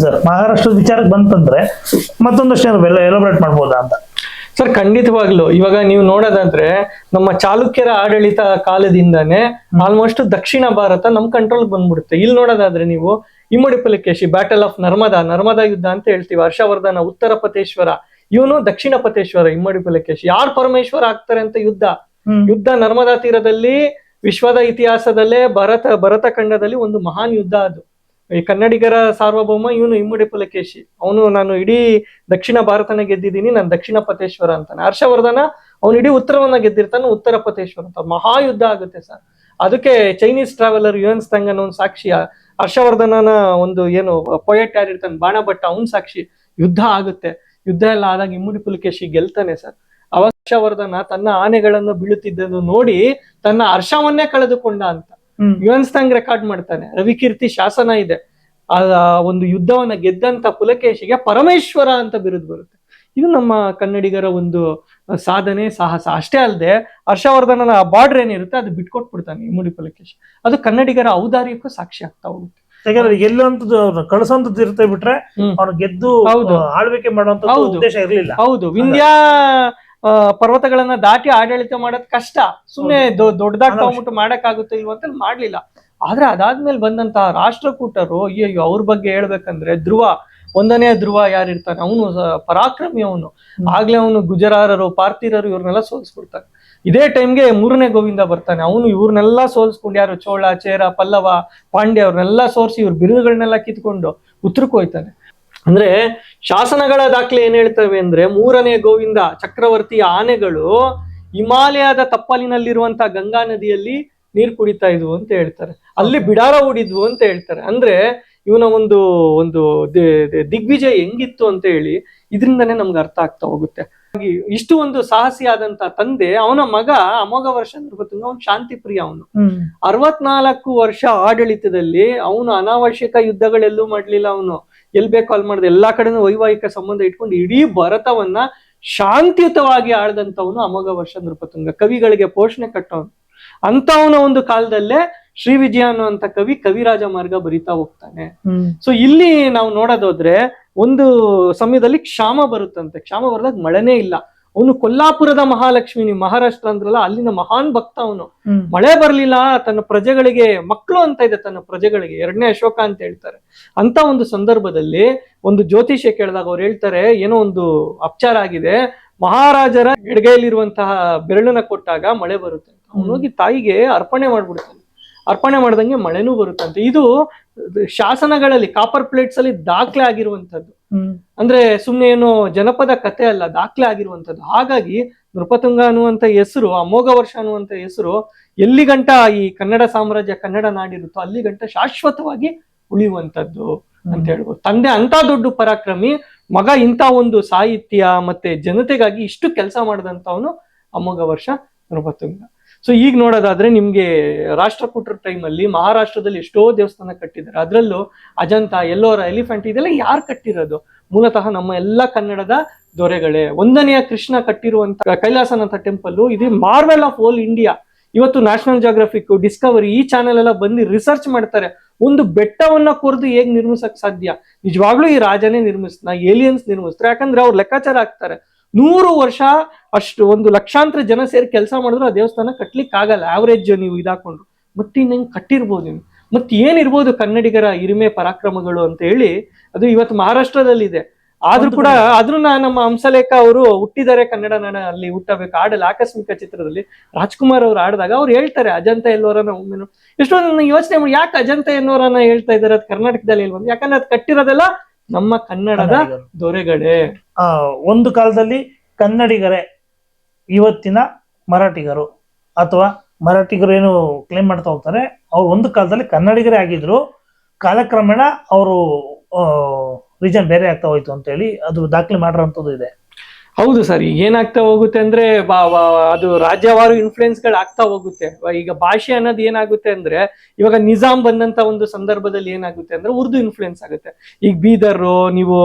Sir ಮಹಾರಾಷ್ಟ್ರದ ವಿಚಾರಕ್ಕೆ ಬಂತಂದ್ರೆ ಮತ್ತೊಂದಷ್ಟು ಎಲೋಬ್ರೇಟ್ ಮಾಡ್ಬೋದಾ ಅಂತ. ಸರ್ ಖಂಡಿತವಾಗ್ಲು. ಇವಾಗ ನೀವು ನೋಡೋದಾದ್ರೆ ನಮ್ಮ ಚಾಲುಕ್ಯರ ಆಡಳಿತ ಕಾಲದಿಂದಾನೇ ಆಲ್ಮೋಸ್ಟ್ ದಕ್ಷಿಣ ಭಾರತ ನಮ್ ಕಂಟ್ರೋಲ್ ಬಂದ್ಬಿಡುತ್ತೆ. ಇಲ್ಲಿ ನೋಡೋದಾದ್ರೆ ನೀವು ಇಮ್ಮಡಿ ಪುಲಕೇಶಿ ಬ್ಯಾಟಲ್ ಆಫ್ ನರ್ಮದಾ ನರ್ಮದಾ ಯುದ್ಧ ಅಂತ ಹೇಳ್ತೀವಿ. ಹರ್ಷವರ್ಧನ ಉತ್ತರ ಪತೇಶ್ವರ ಇವನು ದಕ್ಷಿಣ ಪತೇಶ್ವರ ಇಮ್ಮಡಿ ಪುಲಕೇಶಿ. ಯಾರ್ ಪರಮೇಶ್ವರ ಆಗ್ತಾರೆ ಅಂತ ಯುದ್ಧ? ಯುದ್ಧ ನರ್ಮದಾ ತೀರದಲ್ಲಿ ವಿಶ್ವದ ಇತಿಹಾಸದಲ್ಲೇ ಭರತ ಭರತ ಖಂಡದಲ್ಲಿ ಒಂದು ಮಹಾನ್ ಯುದ್ಧ ಅದು. ಈ ಕನ್ನಡಿಗರ ಸಾರ್ವಭೌಮ, ಇವನು ಇಮ್ಮಡಿ ಪುಲಕೇಶಿ. ಅವನು ನಾನು ಇಡೀ ದಕ್ಷಿಣ ಭಾರತನ ಗೆದ್ದಿದ್ದೀನಿ, ನಾನು ದಕ್ಷಿಣ ಪತೇಶ್ವರ ಅಂತಾನೆ. ಹರ್ಷವರ್ಧನ, ಅವನು ಇಡೀ ಉತ್ತರವನ್ನ ಗೆದ್ದಿರ್ತಾನೆ, ಉತ್ತರ ಪತೇಶ್ವರ ಅಂತ. ಮಹಾಯುದ್ಧ ಆಗುತ್ತೆ ಸರ್. ಅದಕ್ಕೆ ಚೈನೀಸ್ ಟ್ರಾವೆಲರ್ ಯು ಎನ್ ಸ್ತಂಗ್ ಅನ್ನೋ ಒಂದು ಸಾಕ್ಷಿ, ಹರ್ಷವರ್ಧನನ ಒಂದು ಏನು ಪೊಯೆಟ್ ಯಾರಿರ್ತಾನೆ ಬಾಣಭಟ್ಟ, ಅವನ್ ಸಾಕ್ಷಿ. ಯುದ್ಧ ಆಗುತ್ತೆ. ಯುದ್ಧ ಎಲ್ಲ ಆದಾಗ ಇಮ್ಮಡಿ ಪುಲಕೇಶಿ ಗೆಲ್ತಾನೆ ಸರ್. ಹರ್ಷವರ್ಧನ ತನ್ನ ಆನೆಗಳನ್ನು ಬೀಳುತ್ತಿದ್ದನ್ನು ನೋಡಿ ತನ್ನ ಹರ್ಷವನ್ನೇ ಕಳೆದುಕೊಂಡ ಅಂತ. ಯುವನ್ಸ್ತಂಗ್ ರೆಕಾರ್ಡ್ ಮಾಡ್ತಾನೆ. ರವಿಕೀರ್ತಿ ಶಾಸನ ಇದೆ. ಆ ಒಂದು ಯುದ್ಧವನ್ನ ಗೆದ್ದಂತ ಪುಲಕೇಶಿಗೆ ಪರಮೇಶ್ವರ ಅಂತ ಬಿರುದು ಬರುತ್ತೆ. ಇದು ನಮ್ಮ ಕನ್ನಡಿಗರ ಒಂದು ಸಾಧನೆ ಸಾಹಸ. ಅಷ್ಟೇ ಅಲ್ಲದೆ ಹರ್ಷವರ್ಧನನ ಬಾರ್ಡರ್ ಏನಿರುತ್ತೆ ಅದು ಬಿಟ್ಕೊಟ್ಬಿಡ್ತಾನೆ ಇಮ್ಮಡಿ ಪುಲಕೇಶಿ. ಅದು ಕನ್ನಡಿಗರ ಔದಾರ್ಯಕ್ಕೂ ಸಾಕ್ಷಿ ಆಗ್ತಾ ಹೋಗುತ್ತೆ. ಯಾಕಂದ್ರೆ ಎಲ್ಲಂತದ್ದು ಕಳಿಸುವಂತದ್ದು ಇರುತ್ತೆ ಬಿಟ್ರೆ ಅವ್ರು ಅವ್ನು ಗೆದ್ದು. ಆಳ್ವಿಕೆ ಮಾಡುವಂತ. ಉದ್ದೇಶ ಇರಲಿಲ್ಲ. ಹೌದು. ವಿಂಧ್ಯ ಪರ್ವತಗಳನ್ನ ದಾಟಿ ಆಡಳಿತ ಮಾಡೋದ್ ಕಷ್ಟ. ಸುಮ್ಮನೆ ದೊಡ್ಡದಾಗಿ. ತಗೊಂಡ್ಬಿಟ್ಟು ಮಾಡಕ್ಕಾಗುತ್ತೆ ಇಲ್ವ ಅಂತ ಮಾಡ್ಲಿಲ್ಲ. ಆದ್ರೆ ಅದಾದ್ಮೇಲೆ ಬಂದಂತ ರಾಷ್ಟ್ರಕೂಟರು ಅಯ್ಯೋ ಅವ್ರ ಬಗ್ಗೆ ಹೇಳ್ಬೇಕಂದ್ರೆ ಧ್ರುವ ಒಂದನೇ ಧ್ರುವ ಯಾರಿರ್ತಾನೆ ಅವನು ಪರಾಕ್ರಮಿ ಅವನು. ಆಗ್ಲೇ ಅವನು ಗುಜರಾರರು ಪಾರ್ಥಿರರು ಇವ್ರನ್ನೆಲ್ಲ ಸೋಲ್ಸ್ಬಿಡ್ತಾನೆ ಇದೇ ಟೈಮ್ಗೆ ಮೂರನೇ ಗೋವಿಂದ ಬರ್ತಾನೆ. ಅವನು ಇವ್ರನ್ನೆಲ್ಲ ಸೋಲ್ಸ್ಕೊಂಡು ಯಾರು? ಚೋಳ ಚೇರ ಪಲ್ಲವ ಪಾಂಡ್ಯ ಅವ್ರನ್ನೆಲ್ಲ ಸೋರಿಸಿ ಇವ್ರ ಬಿರುದುಗಳನ್ನೆಲ್ಲ ಕಿತ್ಕೊಂಡು ಉತ್ತರಕ್ಕೆ ಹೋಯ್ತಾನೆ. ಅಂದ್ರೆ ಶಾಸನಗಳ ದಾಖಲೆ ಏನ್ ಹೇಳ್ತವೆ ಅಂದ್ರೆ ಮೂರನೇ ಗೋವಿಂದ ಚಕ್ರವರ್ತಿಯ ಆನೆಗಳು ಹಿಮಾಲಯದ ತಪ್ಪಲಿನಲ್ಲಿರುವಂತ ಗಂಗಾ ನದಿಯಲ್ಲಿ ನೀರ್ ಕುಡಿತಾ ಇದ್ವು ಅಂತ ಹೇಳ್ತಾರೆ. ಅಲ್ಲಿ ಬಿಡಾರ ಹೂಡಿದ್ವು ಅಂತ ಹೇಳ್ತಾರೆ. ಅಂದ್ರೆ ಇವನ ಒಂದು ಒಂದು ದಿಗ್ವಿಜಯ ಹೆಂಗಿತ್ತು ಅಂತ ಹೇಳಿ ಇದರಿಂದನೇ ನಮ್ಗೆ ಅರ್ಥ ಆಗ್ತಾ ಹೋಗುತ್ತೆ. ಇಷ್ಟು ಒಂದು ಸಾಹಸಿಯಾದಂತ ತಂದೆ ಅವನ ಮಗ ಅಮೋಘ ವರ್ಷ ಗೊತ್ತಿಲ್ಲ ಅವನು ಶಾಂತಿ ಪ್ರಿಯ ಅವನು ಅರವತ್ನಾಲ್ಕು ವರ್ಷ ಆಡಳಿತದಲ್ಲಿ ಅವನು ಅನಾವಶ್ಯಕ ಯುದ್ಧಗಳೆಲ್ಲೂ ಮಾಡ್ಲಿಲ್ಲ ಅವನು. ಎಲ್ ಬೇಕು ಅಲ್ಲಿ ಮಾಡಿದ ಎಲ್ಲಾ ಕಡೆನೂ ವೈವಾಹಿಕ ಸಂಬಂಧ ಇಟ್ಕೊಂಡು ಇಡೀ ಭರತವನ್ನ ಶಾಂತಿಯುತವಾಗಿ ಆಳ್ದಂತವನು ಅಮೋಘ ವರ್ಷ ನೃಪತುಂಗ. ಕವಿಗಳಿಗೆ ಪೋಷಣೆ ಕಟ್ಟವನು ಅಂತವನ ಒಂದು ಕಾಲದಲ್ಲೇ ಶ್ರೀ ವಿಜಯ ಅನ್ನುವಂತ ಕವಿ ಕವಿರಾಜ ಮಾರ್ಗ ಬರಿತಾ ಹೋಗ್ತಾನೆ. ಸೊ ಇಲ್ಲಿ ನಾವು ನೋಡೋದಾದ್ರೆ ಒಂದು ಸಮಯದಲ್ಲಿ ಕ್ಷಾಮ ಬರುತ್ತಂತೆ. ಕ್ಷಾಮ ಬರದಾಗ ಮಳೆನೇ ಇಲ್ಲ. ಅವನು ಕೊಲ್ಲಾಪುರದ ಮಹಾಲಕ್ಷ್ಮಿ ನೀವು ಮಹಾರಾಷ್ಟ್ರ ಅಂದ್ರಲ್ಲ ಅಲ್ಲಿನ ಮಹಾನ್ ಭಕ್ತ ಅವನು. ಮಳೆ ಬರ್ಲಿಲ್ಲ ತನ್ನ ಪ್ರಜೆಗಳಿಗೆ ಮಕ್ಕಳು ಅಂತ ಇದೆ ತನ್ನ ಪ್ರಜೆಗಳಿಗೆ ಎರಡನೇ ಅಶೋಕ ಅಂತ ಹೇಳ್ತಾರೆ. ಅಂತ ಒಂದು ಸಂದರ್ಭದಲ್ಲಿ ಒಂದು ಜ್ಯೋತಿಷ್ಯ ಕೇಳಿದಾಗ ಅವ್ರು ಹೇಳ್ತಾರೆ ಏನೋ ಒಂದು ಅಪಚಾರ ಆಗಿದೆ ಮಹಾರಾಜರ ಎಡಗೈಲಿರುವಂತಹ ಬೆರಳನ್ನ ಕೊಟ್ಟಾಗ ಮಳೆ ಬರುತ್ತೆ ಅವನೋಗಿ ಹೋಗಿ ತಾಯಿಗೆ ಅರ್ಪಣೆ ಮಾಡ್ಬಿಡ್ತಾನೆ. ಅರ್ಪಣೆ ಮಾಡ್ದಂಗೆ ಮಳೆನೂ ಬರುತ್ತಂತೆ ಇದು ಶಾಸನಗಳಲ್ಲಿ ಕಾಪರ್ ಪ್ಲೇಟ್ಸ್ ಅಲ್ಲಿ ದಾಖಲೆ ಆಗಿರುವಂತದ್ದು ಅಂದ್ರೆ ಸುಮ್ನೆ ಏನು ಜನಪದ ಕಥೆ ಅಲ್ಲ ದಾಖಲೆ ಆಗಿರುವಂತದ್ದು ಹಾಗಾಗಿ ನೃಪತುಂಗ ಅನ್ನುವಂತ ಹೆಸರು ಅಮೋಘ ವರ್ಷ ಅನ್ನುವಂತ ಹೆಸರು ಎಲ್ಲಿ ಗಂಟ ಈ ಕನ್ನಡ ಸಾಮ್ರಾಜ್ಯ ಕನ್ನಡ ನಾಡಿರುತ್ತೋ ಅಲ್ಲಿ ಗಂಟ ಶಾಶ್ವತವಾಗಿ ಉಳಿಯುವಂತದ್ದು ಅಂತ ಹೇಳ್ಬೋದು. ತಂದೆ ಅಂತ ದೊಡ್ಡ ಪರಾಕ್ರಮಿ ಮಗ ಇಂಥ ಒಂದು ಸಾಹಿತ್ಯ ಮತ್ತೆ ಜನತೆಗಾಗಿ ಇಷ್ಟು ಕೆಲಸ ಮಾಡಿದಂತವನು ಅಮೋಘ ವರ್ಷ ನೃಪತುಂಗ. ಸೊ ಈಗ ನೋಡೋದಾದ್ರೆ ನಿಮ್ಗೆ ರಾಷ್ಟ್ರಕೂಟರ ಟೈಮಲ್ಲಿ ಮಹಾರಾಷ್ಟ್ರದಲ್ಲಿ ಎಷ್ಟೋ ದೇವಸ್ಥಾನ ಕಟ್ಟಿದ್ದಾರೆ. ಅದರಲ್ಲೂ ಅಜಂತ ಎಲ್ಲೋರ ಎಲಿಫೆಂಟ್ ಇದೆಲ್ಲ ಯಾರು ಕಟ್ಟಿರೋದು? ಮೂಲತಃ ನಮ್ಮ ಎಲ್ಲ ಕನ್ನಡದ ದೊರೆಗಳೇ. ಒಂದನೆಯ ಕೃಷ್ಣ ಕಟ್ಟಿರುವಂತ ಕೈಲಾಸನಾಥ ಟೆಂಪಲ್ ಇದು ಮಾರ್ವೆಲ್ ಆಫ್ ಓಲ್ ಇಂಡಿಯಾ ಇವತ್ತು ನ್ಯಾಷನಲ್ ಜಾಗ್ರಫಿಕ್ ಡಿಸ್ಕವರಿ ಈ ಚಾನೆಲ್ ಎಲ್ಲ ಬಂದು ರಿಸರ್ಚ್ ಮಾಡ್ತಾರೆ. ಒಂದು ಬೆಟ್ಟವನ್ನ ಕೊರೆದು ಹೇಗ್ ನಿರ್ಮಿಸಕ್ ಸಾಧ್ಯ? ನಿಜವಾಗ್ಲೂ ಈ ರಾಜನೇ ನಿರ್ಮಿಸ್ತಾನ ಏಲಿಯನ್ಸ್ ನಿರ್ಮಿಸ್ತಾರೆ. ಯಾಕಂದ್ರೆ ಅವ್ರು ಲೆಕ್ಕಾಚಾರ ಹಾಕ್ತಾರೆ. ನೂರು ವರ್ಷ ಅಷ್ಟು ಒಂದು ಲಕ್ಷಾಂತರ ಜನ ಸೇರಿ ಕೆಲಸ ಮಾಡಿದ್ರು ಆ ದೇವಸ್ಥಾನ ಕಟ್ಲಿಕ್ಕೆ ಆಗಲ್ಲ ಆವರೇಜ್ ನೀವು ಇದಾಕೊಂಡ್ರು. ಮತ್ತೆ ಇನ್ನೇನು ಕಟ್ಟಿರ್ಬೋದು ನೀವು ಮತ್ತೆ ಏನಿರ್ಬೋದು ಕನ್ನಡಿಗರ ಇರಿಮೆ ಪರಾಕ್ರಮಗಳು ಅಂತ ಹೇಳಿ ಅದು ಇವತ್ತು ಮಹಾರಾಷ್ಟ್ರದಲ್ಲಿದೆ. ಆದ್ರೂ ಕೂಡ ಆದ್ರೂ ನಾ- ನಮ್ಮ ಹಂಸಲೇಖ ಅವರು ಹುಟ್ಟಿದ್ದಾರೆ ಕನ್ನಡ ನಾಡ ಅಲ್ಲಿ ಹುಟ್ಟಬೇಕು. ಆಡಲ್ಲ ಆಕಸ್ಮಿಕ ಚಿತ್ರದಲ್ಲಿ. ರಾಜ್ಕುಮಾರ್ ಅವರು ಆಡಿದಾಗ ಅವ್ರು ಹೇಳ್ತಾರೆ ಅಜಂತ ಎಲ್ಲೋರನ್ನ ಒಮ್ಮೆ ಎಷ್ಟೊಂದು ಯೋಚನೆ ಮಾಡಿ ಯಾಕೆ ಅಜಂತ ಎನ್ನೋರನ್ನ ಹೇಳ್ತಾ ಇದ್ದಾರೆ? ಅದು ಕರ್ನಾಟಕದಲ್ಲಿ ಇಲ್ವಂತ. ಯಾಕಂದ್ರೆ ಅದು ಕಟ್ಟಿರೋದೆಲ್ಲ ನಮ್ಮ ಕನ್ನಡದ ಕನ್ನಡಿಗರು. ಒಂದು ಕಾಲದಲ್ಲಿ ಕನ್ನಡಿಗರೇ, ಇವತ್ತಿನ ಮರಾಠಿಗರು ಅಥವಾ ಮರಾಠಿಗರು ಏನು ಕ್ಲೇಮ್ ಮಾಡ್ತಾ ಹೋಗ್ತಾರೆ, ಅವ್ರು ಒಂದು ಕಾಲದಲ್ಲಿ ಕನ್ನಡಿಗರೇ ಆಗಿದ್ರು. ಕಾಲಕ್ರಮೇಣ ಅವರು ರೀಜನ್ ಬೇರೆ ಆಗ್ತಾ ಹೋಯ್ತು ಅಂತ ಹೇಳಿ ಅದು ದಾಖಲೆ ಮಾಡಿರೋಂಥದ್ದು ಇದೆ. ಹೌದು ಸರ್ ಈಗ ಏನಾಗ್ತಾ ಹೋಗುತ್ತೆ ಅಂದ್ರೆ ಅದು ರಾಜ್ಯವಾರು ಇನ್ಫ್ಲುಯೆನ್ಸ್ಗಳು ಆಗ್ತಾ ಹೋಗುತ್ತೆ. ಈಗ ಭಾಷೆ ಅನ್ನೋದು ಏನಾಗುತ್ತೆ ಅಂದ್ರೆ ಇವಾಗ ನಿಜಾಮ್ ಬಂದಂತ ಒಂದು ಸಂದರ್ಭದಲ್ಲಿ ಏನಾಗುತ್ತೆ ಅಂದ್ರೆ ಉರ್ದು ಇನ್ಫ್ಲುಯೆನ್ಸ್ ಆಗುತ್ತೆ. ಈಗ ಬೀದರ್ ನೀವು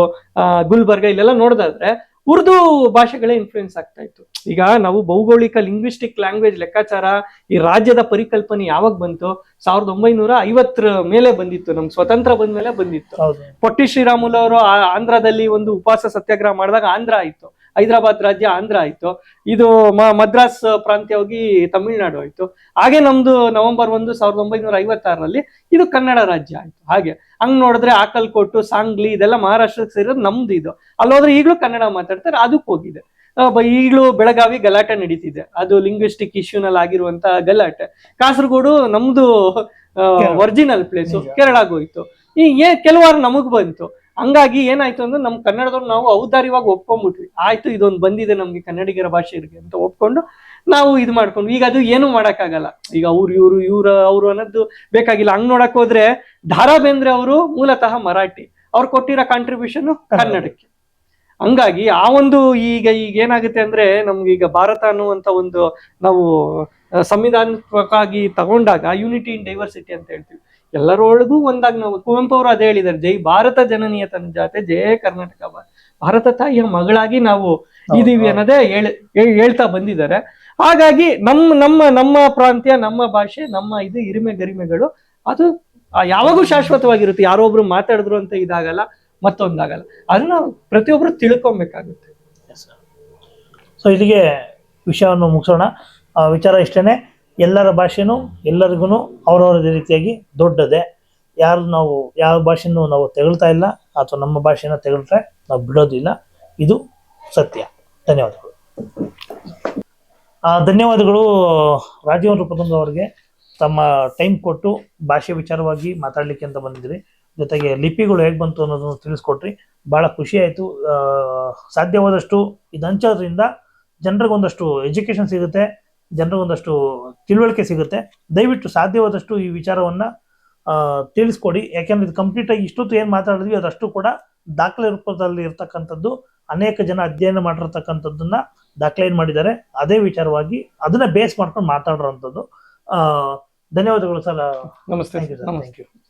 ಗುಲ್ಬರ್ಗ ಇಲ್ಲೆಲ್ಲ ನೋಡೋದಾದ್ರೆ ಉರ್ದು ಭಾಷೆಗಳೇ ಇನ್ಫ್ಲೂಯೆನ್ಸ್ ಆಗ್ತಾ ಇತ್ತು. ಈಗ ನಾವು ಭೌಗೋಳಿಕ ಲಿಂಗ್ವಿಸ್ಟಿಕ್ ಲ್ಯಾಂಗ್ವೇಜ್ ಲೆಕ್ಕಾಚಾರ ಈ ರಾಜ್ಯದ ಪರಿಕಲ್ಪನೆ ಯಾವಾಗ ಬಂತು? ಸಾವಿರದ ಒಂಬೈನೂರ ಐವತ್ತರ ಮೇಲೆ ಬಂದಿತ್ತು ನಮ್ ಸ್ವತಂತ್ರ ಬಂದ್ಮೇಲೆ ಬಂದಿತ್ತು. ಹೌದು. ಪೊಟ್ಟಿ ಶ್ರೀರಾಮುಲು ಅವರು ಆಂಧ್ರದಲ್ಲಿ ಒಂದು ಉಪವಾಸ ಸತ್ಯಾಗ್ರಹ ಮಾಡಿದಾಗ ಆಂಧ್ರ ಆಯ್ತು. ಹೈದರಾಬಾದ್ ರಾಜ್ಯ ಆಂಧ್ರ ಆಯ್ತು. ಇದು ಮ- ಮದ್ರಾಸ್ ಪ್ರಾಂತ್ಯ ಹೋಗಿ ತಮಿಳುನಾಡು ಆಯ್ತು. ಹಾಗೆ ನಮ್ದು ನವೆಂಬರ್ ಒಂದು ಸಾವಿರದ ಒಂಬೈನೂರ ಐವತ್ತಾರರಲ್ಲಿ ಇದು ಕನ್ನಡ ರಾಜ್ಯ ಆಯ್ತು. ಹಾಗೆ ಹಂಗ್ ನೋಡಿದ್ರೆ ಆಕಲ್ಕೋಟು ಸಾಂಗ್ಲಿ ಇದೆಲ್ಲ ಮಹಾರಾಷ್ಟ್ರಕ್ಕೆ ಸೇರಿದ್ರೆ ನಮ್ದು ಇದು. ಅಲ್ಲೋದ್ರೆ ಈಗಲೂ ಕನ್ನಡ ಮಾತಾಡ್ತಾರೆ ಅದಕ್ಕೆ ಹೋಗಿದೆ. ಈಗಲೂ ಬೆಳಗಾವಿ ಗಲಾಟೆ ನಡೀತಿದೆ. ಅದು ಲಿಂಗ್ವಿಸ್ಟಿಕ್ ಇಶ್ಯೂನಲ್ಲಿ ಆಗಿರುವಂತ ಗಲಾಟೆ. ಕಾಸರಗೋಡು ನಮ್ದು. ಒರಿಜಿನಲ್ ಪ್ಲೇಸು ಕೇರಳಾಗೋಯ್ತು ಹೋಯ್ತು. ಈ ಏ ಕೆಲವಾರು ನಮಗ್ ಬಂತು. ಹಂಗಾಗಿ ಏನಾಯ್ತು ಅಂದ್ರೆ ನಮ್ ಕನ್ನಡದವ್ರು ನಾವು ಔದಾರ್ಯವಾಗಿ ಒಪ್ಕೊಂಡ್ಬಿಟ್ವಿ ಆಯ್ತು ಇದೊಂದು ಬಂದಿದೆ ನಮ್ಗೆ ಕನ್ನಡಿಗರ ಭಾಷೆ ಇರ್ಗೆ ಅಂತ ಒಪ್ಕೊಂಡು ನಾವು ಇದು ಮಾಡ್ಕೊಂಡ್ವಿ. ಈಗ ಅದು ಏನು ಮಾಡಕ್ಕಾಗಲ್ಲ. ಈಗ ಅವ್ರು ಇವ್ರು ಇವ್ರ ಅವ್ರು ಅನ್ನೋದು ಬೇಕಾಗಿಲ್ಲ. ಹಂಗ್ ನೋಡಕ್ ಹೋದ್ರೆ ಧಾರಾ ಬೇಂದ್ರೆ ಅವರು ಮೂಲತಃ ಮರಾಠಿ. ಅವ್ರು ಕೊಟ್ಟಿರೋ ಕಾಂಟ್ರಿಬ್ಯೂಷನ್ ಕನ್ನಡಕ್ಕೆ. ಹಂಗಾಗಿ ಆ ಒಂದು ಈಗ ಈಗ ಏನಾಗುತ್ತೆ ಅಂದ್ರೆ ನಮ್ಗೆ ಈಗ ಭಾರತ ಅನ್ನುವಂತ ಒಂದು ನಾವು ಸಂವಿಧಾನಕ್ಕಾಗಿ ಸಂವಿಧಾನಿಕವಾಗಿ ತಗೊಂಡಾಗ ಯೂನಿಟಿ ಇನ್ ಡೈವರ್ಸಿಟಿ ಅಂತ ಹೇಳ್ತೀವಿ. ಎಲ್ಲರೊಳಗೂ ಒಂದಾಗಿ ನಾವು ಕುವೆಂಪು ಅವರು ಅದೇ ಹೇಳಿದ್ದಾರೆ ಜೈ ಭಾರತ ಜನನೀಯ ತನ್ನ ಜಾತೆ ಜಯ ಕರ್ನಾಟಕ ಭಾರತ ತಾಯಿಯ ಮಗಳಾಗಿ ನಾವು ಇದೀವಿ. ಅನ್ನೋದೇ ಹೇಳ್- ಹೇಳ್- ಹೇಳ್ತಾ ಬಂದಿದ್ದಾರೆ. ಹಾಗಾಗಿ ನಮ್ಮ ನಮ್ಮ ನಮ್ಮ ಪ್ರಾಂತ್ಯ ನಮ್ಮ ಭಾಷೆ ನಮ್ಮ ಇದು ಹಿರಿಮೆ ಗರಿಮೆಗಳು ಅದು ಯಾವಾಗೂ ಶಾಶ್ವತವಾಗಿರುತ್ತೆ. ಯಾರೋ ಒಬ್ರು ಮಾತಾಡಿದ್ರು ಅಂತ ಇದಾಗಲ್ಲ ಮತ್ತೊಂದಾಗಲ್ಲ. ಅದನ್ನ ಪ್ರತಿಯೊಬ್ರು ತಿಳ್ಕೊಬೇಕಾಗುತ್ತೆ. ಸೊ ಇಲ್ಲಿಗೆ ವಿಷಯವನ್ನು ಮುಗಿಸೋಣ. ಆ, ವಿಚಾರ ಇಷ್ಟೇ ಎಲ್ಲರ ಭಾಷೆನೂ ಎಲ್ಲರಿಗೂ ಅವರವರ ರೀತಿಯಾಗಿ ದೊಡ್ಡದೇ. ಯಾರು ನಾವು, ಯಾವ ಭಾಷೆನೂ ನಾವು ತೆಗಳ್ತಾ ಇಲ್ಲ, ಅಥವಾ ನಮ್ಮ ಭಾಷೆನ ತೆಗಳ್ರೆ ನಾವು ಬಿಡೋದಿಲ್ಲ ಇದು ಸತ್ಯ. ಧನ್ಯವಾದಗಳು. ಧನ್ಯವಾದಗಳು ರಾಜೀವ್ ರೂಪತುಂಗ ಅವರಿಗೆ. ತಮ್ಮ ಟೈಮ್ ಕೊಟ್ಟು ಭಾಷೆ ವಿಚಾರವಾಗಿ ಮಾತಾಡಲಿಕ್ಕೆ ಅಂತ ಬಂದಿದ್ರಿ. ಜೊತೆಗೆ ಲಿಪಿಗಳು ಹೇಗೆ ಬಂತು ಅನ್ನೋದನ್ನು ತಿಳಿಸ್ಕೊಟ್ರಿ. ಭಾಳ ಆಯಿತು. ಸಾಧ್ಯವಾದಷ್ಟು ಇದು ಹಂಚೋದ್ರಿಂದ ಜನರಿಗೊಂದಷ್ಟು ಎಜುಕೇಶನ್ ಸಿಗುತ್ತೆ. ಜನರಿಗೊಂದಷ್ಟು ತಿಳುವಳಿಕೆ ಸಿಗುತ್ತೆ. ದಯವಿಟ್ಟು ಸಾಧ್ಯವಾದಷ್ಟು ಈ ವಿಚಾರವನ್ನ ತಿಳಿಸ್ಕೊಡಿ. ಯಾಕೆಂದ್ರೆ ಇದು ಕಂಪ್ಲೀಟ್ ಆಗಿ ಇಷ್ಟೊತ್ತು ಏನು ಮಾತಾಡಿದ್ವಿ ಅದಷ್ಟು ಕೂಡ ದಾಖಲೆ ರೂಪದಲ್ಲಿ ಇರ್ತಕ್ಕಂಥದ್ದು ಅನೇಕ ಜನ ಅಧ್ಯಯನ ಮಾಡಿರ್ತಕ್ಕಂಥದ್ದನ್ನ ದಾಖಲೆ ಮಾಡಿದ್ದಾರೆ ಅದೇ ವಿಚಾರವಾಗಿ ಅದನ್ನ ಬೇಸ್ ಮಾಡ್ಕೊಂಡು ಮಾತಾಡಿರೋಂಥದ್ದು. ಆ, ಧನ್ಯವಾದಗಳು ಸರ್. ನಮಸ್ತೆ ಥ್ಯಾಂಕ್ ಸರ್ ನಮಸ್ತೆ. Thank you